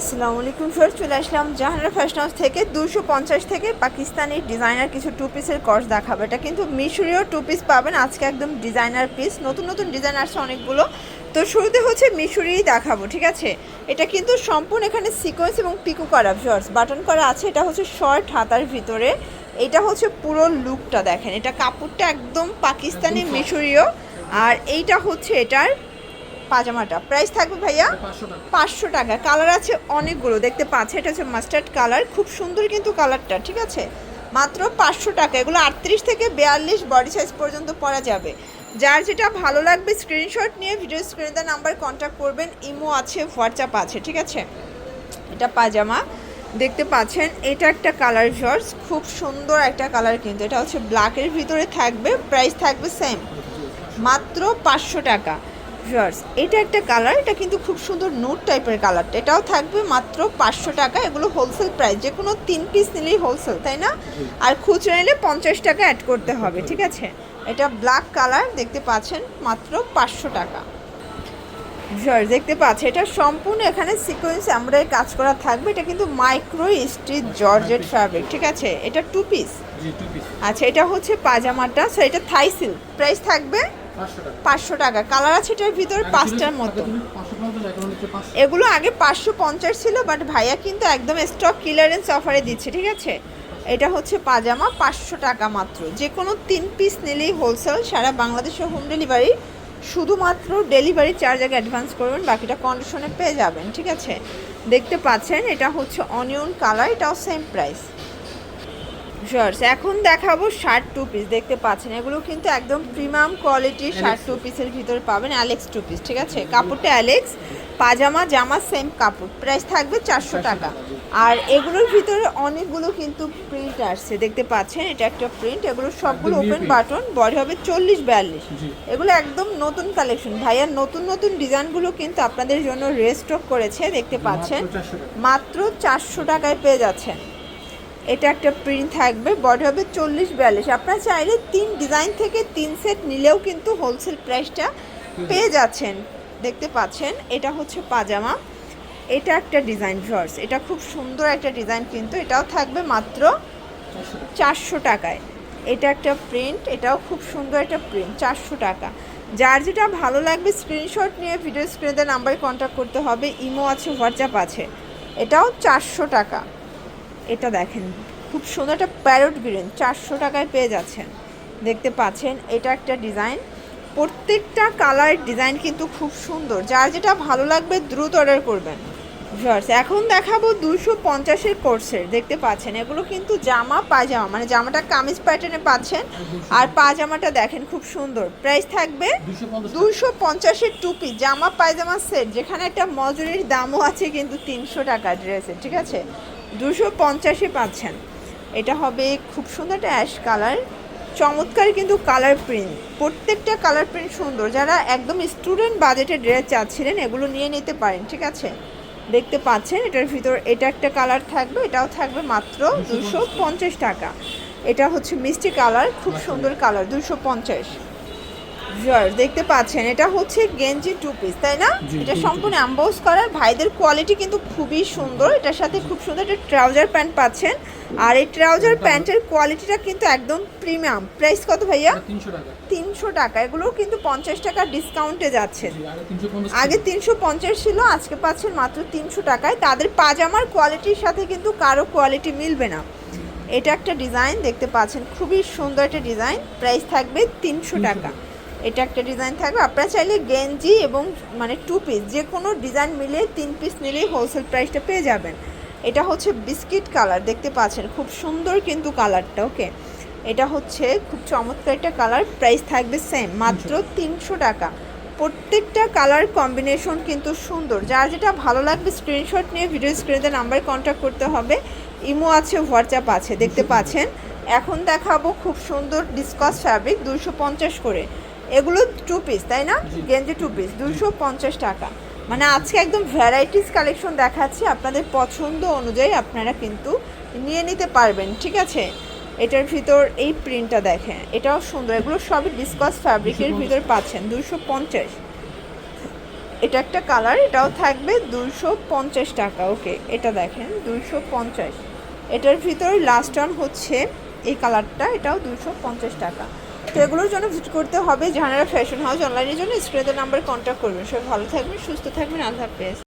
আসসালামু আলাইকুম স্যার চলে আসলাম জাহানারা ফ্যাশন হাউস থেকে দুশো পঞ্চাশ থেকে পাকিস্তানি ডিজাইনার কিছু টু পিসের কর্স দেখাবো। এটা কিন্তু মিশরীয় টু পিস পাবেন আজকে একদম ডিজাইনার পিস নতুন নতুন ডিজাইন আসছে অনেকগুলো। তো শুরুতে হচ্ছে মিশরিই দেখাবো ঠিক আছে? এটা কিন্তু সম্পূর্ণ এখানে সিকোয়েন্স এবং পিকো করা শর্টস বাটন করা আছে এটা হচ্ছে শর্ট হাতার ভিতরে। এটা হচ্ছে পুরো লুকটা দেখেন। এটা কাপড়টা একদম পাকিস্তানি মিশরীয়। আর এইটা হচ্ছে এটার পাজামাটা। প্রাইস থাকবে ভাইয়া পাঁচশো টাকা। কালার আছে অনেকগুলো দেখতে পাচ্ছে এটা হচ্ছে মাস্টার্ড কালার খুব সুন্দর কিন্তু কালারটা ঠিক আছে? মাত্র পাঁচশো টাকা। এগুলো আটত্রিশ থেকে বিয়াল্লিশ বডি সাইজ পর্যন্ত পরা যাবে। যার যেটা ভালো লাগবে স্ক্রিনশট নিয়ে ভিডিও স্ক্রিনে দেওয়া নাম্বার কন্ট্যাক্ট করবেন। ইমো আছে হোয়াটসঅ্যাপ আছে ঠিক আছে? এটা পাজামা। দেখতে পাচ্ছেন এটা একটা কালার শর্টস খুব সুন্দর একটা কালার কিন্তু। এটা হচ্ছে ব্ল্যাকের ভিতরে থাকবে প্রাইস থাকবে সেম মাত্র পাঁচশো টাকা। ভিউয়ার্স এটা একটা কালার এটা কিন্তু খুব সুন্দর নোট টাইপের কালারটা এটাও থাকবে মাত্র পাঁচশো টাকা এগুলো হোলসেল প্রাইস যে কোনো তিন পিস নিলেই হোলসেল তাই না? আর খুচরো নিলে পঞ্চাশ টাকা অ্যাড করতে হবে ঠিক আছে? এটা ব্ল্যাক কালার দেখতে পাচ্ছেন মাত্র পাঁচশো টাকা। ভিউয়ার্স দেখতে পাচ্ছে এটা সম্পূর্ণ এখানে সিকোয়েন্স আমরা কাজ করা থাকবে। এটা কিন্তু মাইক্রো স্ট্রিট জর্জেট ফ্যাব্রিক ঠিক আছে? এটা টু পিস টু পিস আচ্ছা এটা হচ্ছে পাজামাটা সো এটা থাই সিল্ক প্রাইস থাকবে পাঁচশো টাকা। কালার আছে এটার ভিতরে পাঁচটার মতো। এগুলো আগে পাঁচশো পঞ্চাশ ছিল বাট ভাইয়া কিন্তু একদম স্টক ক্লিয়ারেন্স অফারে দিচ্ছে ঠিক আছে? এটা হচ্ছে পাজামা পাঁচশো টাকা মাত্র। যে কোনো তিন পিস নিলেই হোলসেল সারা বাংলাদেশে হোম ডেলিভারি শুধুমাত্র ডেলিভারি চার্জ আগে অ্যাডভান্স করবেন বাকিটা কন্ডিশনে পেয়ে যাবেন ঠিক আছে? দেখতে পাচ্ছেন এটা হচ্ছে অনিয়ন কালার এটাও সেম প্রাইস শর্টস এখন দেখাবো শার্ট টু পিস দেখতে পাচ্ছেন এগুলো কিন্তু একদম প্রিমিয়াম কোয়ালিটির শার্ট টু পিসের ভিতরে পাবেন অ্যালেক্স টু পিস ঠিক আছে? কাপড়টা অ্যালেক্স পাজামা জামা সেম কাপড় প্রাইস থাকবে চারশো টাকা। আর এগুলোর ভিতরে অনেকগুলো কিন্তু প্রিন্ট আসছে দেখতে পাচ্ছেন এটা একটা প্রিন্ট এগুলো সবগুলো ওপেন বাটন বডি হবে চল্লিশ বিয়াল্লিশ। এগুলো একদম নতুন কালেকশন ভাইয়ার নতুন নতুন ডিজাইনগুলো কিন্তু আপনাদের জন্য রেস্টক করেছে দেখতে পাচ্ছেন। মাত্র 400 টাকা। মাত্র চারশো টাকায় পেয়ে যাচ্ছেন। এটা একটা প্রিন্ট থাকবে, বডি হবে চল্লিশ বিয়াল্লিশ। আপনারা চাইলে তিন ডিজাইন থেকে তিন সেট নিলেও কিন্তু হোলসেল প্রাইসটা পেয়ে যাচ্ছেন। দেখতে পাচ্ছেন, এটা হচ্ছে পাজামা। এটা একটা ডিজাইন শর্টস এটা খুব সুন্দর একটা ডিজাইন কিন্তু। এটাও থাকবে মাত্র চারশো টাকায়। এটা একটা প্রিন্ট এটাও খুব সুন্দর একটা প্রিন্ট চারশো টাকা। যার যেটা ভালো লাগবে স্ক্রিনশট নিয়ে ভিডিও স্ক্রিনে নাম্বারে কন্ট্যাক্ট করতে হবে। ইমো আছে হোয়াটসঅ্যাপ আছে। এটাও চারশো টাকা। এটা দেখেন খুব সুন্দর একটা প্যারট গ্রিন চারশো টাকায় পেয়ে যাচ্ছেন। দেখতে পাচ্ছেন এটা একটা ডিজাইন প্রত্যেকটা কালার ডিজাইন কিন্তু খুব সুন্দর। যার যেটা ভালো লাগবে দ্রুত অর্ডার করবেন। ভিউয়ার্স এখন দেখাবো দুশো পঞ্চাশের কোর্সের দেখতে পাচ্ছেন এগুলো কিন্তু জামা পায়জামা মানে জামাটা কামিজ প্যাটার্নে পাচ্ছেন। আর পাজামাটা দেখেন খুব সুন্দর। প্রাইস থাকবে দুশো পঞ্চাশের টুপি জামা পায়জামা সেট যেখানে একটা মজুরির দামও আছে কিন্তু তিনশো টাকা ড্রেসের ঠিক আছে? দুশো পঞ্চাশে পাচ্ছেন। এটা হবে খুব সুন্দর একটা অ্যাশ কালার। চমৎকার কিন্তু কালার প্রিন্ট। প্রত্যেকটা কালার প্রিন্ট সুন্দর। যারা একদম স্টুডেন্ট বাজেটে ড্রেস চাচ্ছিলেন, এগুলো নিয়ে নিতে পারেন, ঠিক আছে? দেখতে পাচ্ছেন, এটার ভিতর, এটা একটা কালার থাকবে, এটাও থাকবে মাত্র দুশো পঞ্চাশ টাকা। এটা হচ্ছে মিষ্টি কালার, খুব সুন্দর কালার, দুশো পঞ্চাশ। ভিউয়ার্স দেখতে পাচ্ছেন এটা হচ্ছে গেঞ্জি টু পিস তাই না? এটা সম্পূর্ণ অ্যাম্বোস করার ভাইদের কোয়ালিটি কিন্তু খুবই সুন্দর এটার সাথে খুব সুন্দর একটা ট্রাউজার প্যান্ট পাচ্ছেন। আর এই ট্রাউজার প্যান্টের কোয়ালিটিটা কিন্তু একদম প্রিমিয়াম প্রাইস কত ভাইয়া? এটা 300 টাকা। তিনশো টাকা এগুলো কিন্তু পঞ্চাশ টাকা ডিসকাউন্টে যাচ্ছে। আগে 350 আগে তিনশো পঞ্চাশ ছিল আজকে পাচ্ছেন মাত্র তিনশো টাকায়। তাদের পাজামার কোয়ালিটির সাথে কিন্তু কারও কোয়ালিটি মিলবে না। এটা একটা ডিজাইন দেখতে পাচ্ছেন খুবই সুন্দর একটা ডিজাইন প্রাইস থাকবে তিনশো টাকা। এটা একটা ডিজাইন থাকবে। আপনারা চাইলে গেঞ্জি এবং মানে টু পিস যে কোনো ডিজাইন মিলে তিন পিস নিলেই হোলসেল প্রাইসটা পেয়ে যাবেন। এটা হচ্ছে বিস্কিট কালার দেখতে পাচ্ছেন খুব সুন্দর কিন্তু কালারটা ওকে এটা হচ্ছে খুব চমৎকার একটা কালার প্রাইস থাকবে সেম মাত্র তিনশো টাকা। প্রত্যেকটা কালার কম্বিনেশন কিন্তু সুন্দর। যার যেটা ভালো লাগবে স্ক্রিনশট নিয়ে ভিডিও স্ক্রিনে নাম্বারে কন্ট্যাক্ট করতে হবে। ইমো আছে হোয়াটসঅ্যাপ আছে দেখতে পাচ্ছেন? এখন দেখাবো খুব সুন্দর ডিসকাস ফ্যাব্রিক দুশো পঞ্চাশ করে। এগুলো টু পিস তাই না? গেঞ্জি টু পিস দুশো পঞ্চাশ টাকা। মানে আজকে একদম ভ্যারাইটিস কালেকশন দেখাচ্ছি আপনাদের পছন্দ অনুযায়ী আপনারা কিন্তু নিয়ে নিতে পারবেন ঠিক আছে? এটার ভিতর এই প্রিন্টটা দেখেন এটাও সুন্দর এগুলো সবই ডিসকাস ফ্যাব্রিকের ভিতর পাচ্ছেন দুশো পঞ্চাশ। এটা একটা কালার এটাও থাকবে দুশো পঞ্চাশ টাকা ওকে এটা দেখেন দুশো পঞ্চাশ। এটার ভিতর লাস্ট অন হচ্ছে এই কালারটা এটাও দুশো পঞ্চাশ টাকা। তো এগুলোর জন্য ভিজিট করতে হবে। জাহানারা ফ্যাশন হাউস অনলাইনের জন্য স্ক্রিনে নাম্বার কন্ট্যাক্ট করবেন। সবাই ভালো থাকবেন, সুস্থ থাকবেন, আল্লাহ হাফেজ।